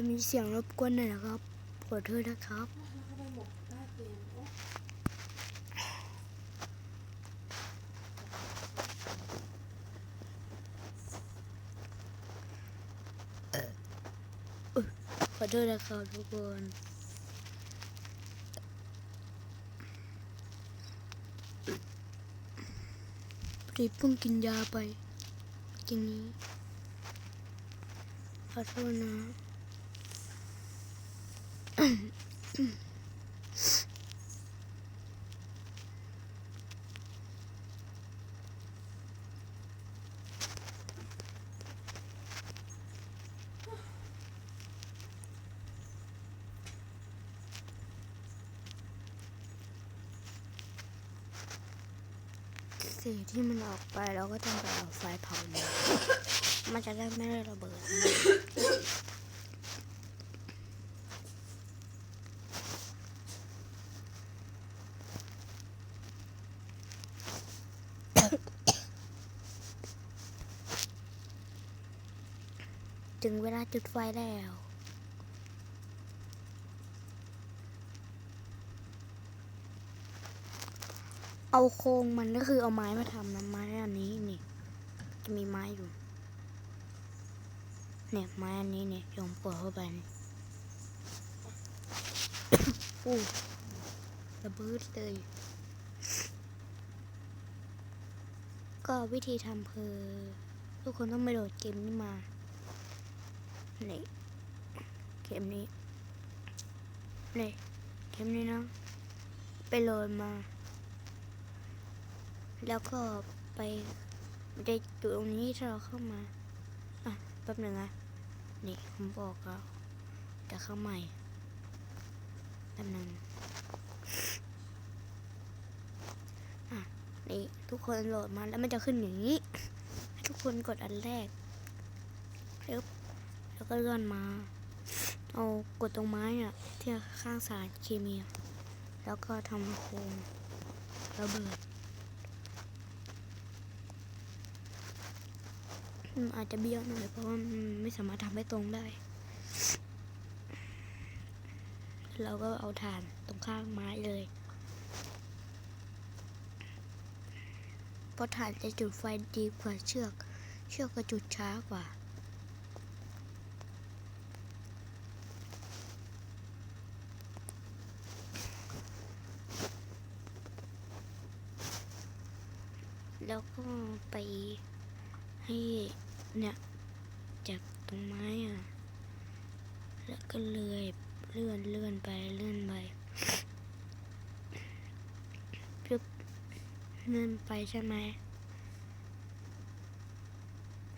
ถ้ามีเสียงรบกวนหน่อยนะครับขอโทษนะครับขอโทษนะครับทุกคนพอดีเพิ่งกินยาไปกินนี้ขอโทษนะ สีที่มันออกไปเราก็ต้องไปเอาไฟเผามันมันจะได้ไม่ได้ระเบิด ถึงเวลาจุดไฟแล้ว เอาโครงมันก็คือเอาไม้มาทำนะไม้อันนี้นี่จะมีไม้อยู่ เนี่ยไม้อันนี้เนี่ยยอมปวดเข้าไปนี่อู้ระเบิดเลย ก็วิธีทำคือ ทุกคนต้องไปโหลดเกมนี้มา นี่เกมนี้นี่เกมนี้นะไปโหลดมา แล้วก็ไปได้จุดตรงนี้ถ้าเราเข้ามาอะแป๊บหนึ่งนะนี่ผมบอกแล้วจะเข้าใหม่แป๊บหนึ่งอะนี่ทุกคนโหลดมาแล้วมันจะขึ้นอย่างนี้ ทุกคนกดอันแรก ก็เลื่อนมา เอากดตรงไม้อะที่ข้างสารเคมี แล้วก็ทำโครงระเบิดอืมอาจจะเบี้ยวหน่อยเพราะว่าไม่สามารถทำให้ตรงได้ เราก็เอาถ่านตรงข้างไม้เลยเพราะถ่านจะจุดไฟดีกว่าเชือก เชือกก็จุดช้ากว่า แล้วก็ไปให้เนี่ยจากตรงไม้อะ แล้วก็เลื่อยเลื่อนเลื่อนไปเลื่อนไปปึ๊บเลื่อนไปใช่ไหม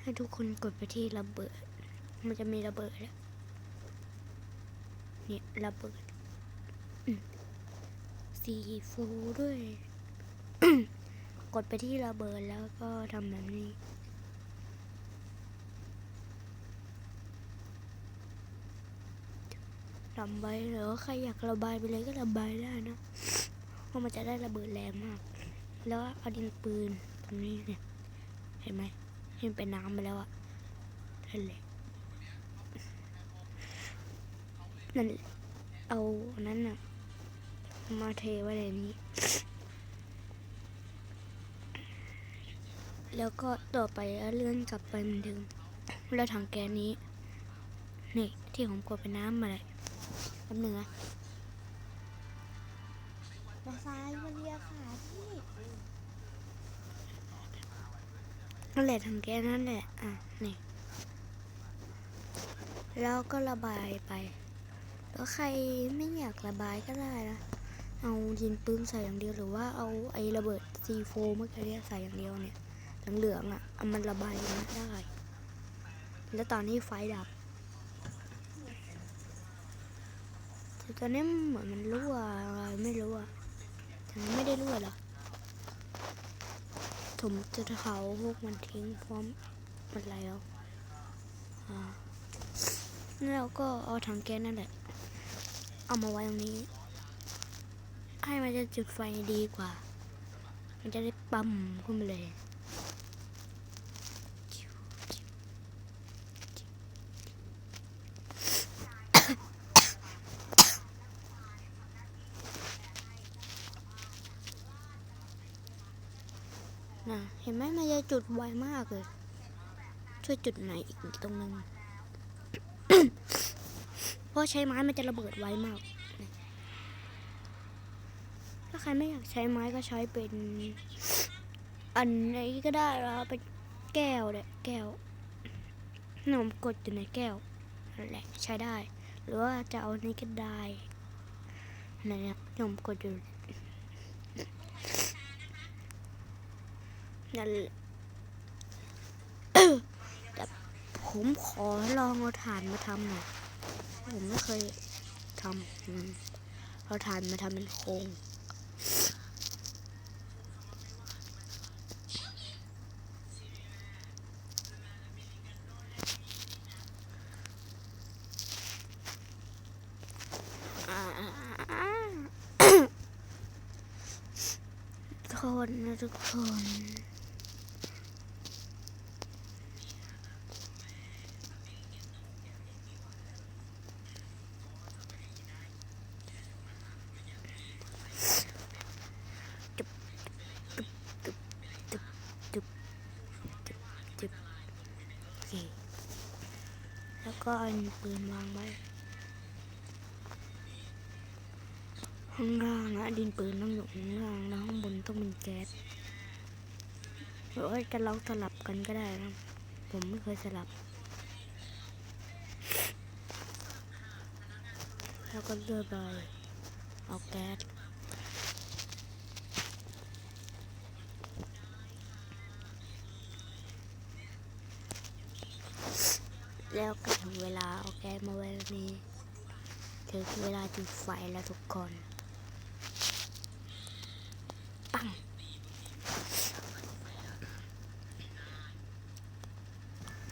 ให้ทุกคนกดไปที่ระเบิด มันจะมีระเบิดแล้วเนี่ยระเบิดสีฟูด้วย กดไปที่ระเบิดแล้วก็ทำแบบนี้ระบายหรือใครอยากระบายไปเลยก็ระบายได้นะ เพราะมันจะได้ระเบิดแรงมาก แล้วเอาดินปืนตรงนี้เนี่ย เห็นไหมเห็นเป็นน้ำไปแล้วอะนั่นแหละนั่นเอาอันนั้นอะมาเทไว้ในนี้ แล้วก็ต่อไปแล้วเลื่อนกลับไปเหมือนเดิมแล้วถังแก๊สนี้นี่ที่ผมกดเป็นน้ำมาเลยแป๊บหนึงนะมาซ้ายมาเรียค่ะพี่นั่นแหละถังแก๊สนั่นแหละอะนี่แล้วก็ระบายไป แล้วใครไม่อยากระบายก็ได้นะ เอาดินปืนใส่อย่างเดียวหรือว่าเอาไอ้ระเบิดซีโฟเมื่อกี้ใส่อย่างเดียวเนี่ย เหลืองๆอะเอามันระบายนะได้ แล้วตอนนี้ไฟดับแต่ตอนนี้เหมือนมันรั่วอะไรไม่รู้อะแต่มันไม่ได้รั่วหรอกผมจะเผาพวกมันทิ้งพร้อมหมดแล้วอ่าแล้วก็เอาถังแก๊สนั่นแหละ เอามาไว้ตรงนี้ ให้มันจะจุดไฟดีกว่า มันจะได้ปั๊มขึ้นมาเลย น เห็นไหมมันจะจุดไวมากเลย ช่วยจุดไหนอีกตรงนึงเพราะใช้ไม้มันจะระเบิดไวมาก ถ้าใครไม่อยากใช้ไม้ก็ใช้เป็น อันนี้ก็ได้แล้วเป็นแก้วเนี่ยแก้วหนมกดอยู่ในแก้วนั่นแหละใช้ได้ หรือว่าจะเอาอันนี้ก็ได้นั่นเนี่ยหนมกดอยู่ นั่นแหละแต่ผมขอลองเอาถ่านมาทำหน่อยผมไม่เคยทำเอาถ่านมาทำเป็นโครงทุกคนนะทุกคน จุบจุบจุบจุบจุบจุบจุบโอ เค แล้วก็เอาปืนวางไว้ข้างล่างนะดินปืนต้องอยู่ข้างล่างแล้วข้างบนต้องเป็นแก๊สหรือว่าจะลองสลับกันก็ได้นะ ผมไม่เคยสลับ แล้วก็เลือกไปเอาแก๊ส แล้วก็ถึงเวลาเอาแก๊สมาไว้ตรงนี้ถึงเวลาจุดไฟแล้วทุกคนปัง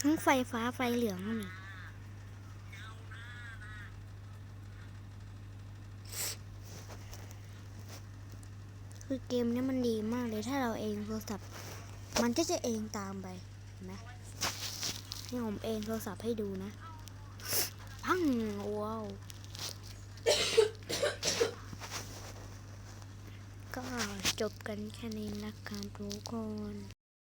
ทั้งไฟฟ้าไฟเหลืองก็มีคือเกมนี้มันดีมากเลยถ้าเราเองโทรศัพท์ มันก็จะเองตามไปเห็นไหม นี่ผมเองโทรศัพท์ให้ดูนะพังว้าวก็จบกันแค่นี้นะครับทุกคน